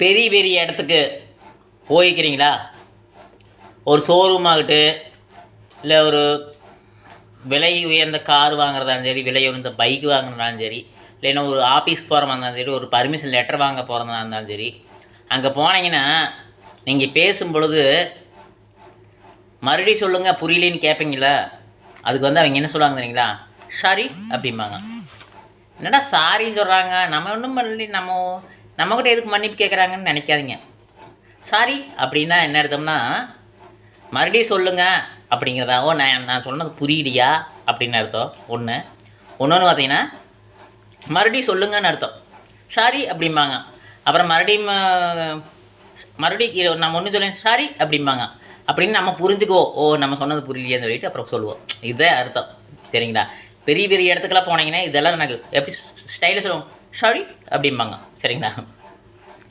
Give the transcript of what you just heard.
பெரிய பெரிய இடத்துக்கு போய்க்கிறீங்களா? ஒரு ஷோரூம் ஆகட்டு இல்லை ஒரு விலை உயர்ந்த கார் வாங்குறதாலும் சரி விலை உயர்ந்த பைக் வாங்குறதாலும் சரி இல்லைன்னா ஒரு ஆஃபீஸ் போகிற மாதிரி இருந்தாலும் சரி ஒரு பர்மிஷன் லெட்டர் வாங்க போகிறதா இருந்தாலும் சரி அங்கே போனீங்கன்னா நீங்கள் பேசும் பொழுது மறுபடியும் சொல்லுங்கள் புரியலேன்னு கேட்பீங்களா அதுக்கு வந்து அவங்க என்ன சொல்லுவாங்க தெரியுங்களா? சாரி அப்படிம்பாங்க. என்னடா சாரின்னு சொல்கிறாங்க நம்ம ஒன்றும் பண்ணல நம்ம நம்ம எதுக்கு மன்னிப்பு கேட்குறாங்கன்னு நினைக்காதீங்க. சாரி அப்படின்னா என்ன அர்த்தம்னா மறுபடியும் சொல்லுங்க அப்படிங்கிறதா? ஓ நான் நான் சொன்னது புரியலையா அப்படின்னு அர்த்தம். ஒன்று ஒன்று பார்த்தீங்கன்னா மறுபடியும் சொல்லுங்கன்னு அர்த்தம். சாரி அப்படிம்பாங்க. அப்புறம் மறுபடியும் மறுபடியும் நம்ம ஒன்று சொல்ல சாரி அப்படிம்பாங்க. அப்படின்னு நம்ம புரிஞ்சுக்குவோம். ஓ நம்ம சொன்னது புரியலையேன்னு சொல்லிட்டு அப்புறம் சொல்லுவோம். இதே அர்த்தம். சரிங்களா? பெரிய பெரிய இடத்துக்கெல்லாம் போனீங்கன்னா இதெல்லாம் எனக்கு எப்படி ஸ்டைலில் சொல்லுவோம்? சாரி அப்படிம்பாங்க. சரிங்களா?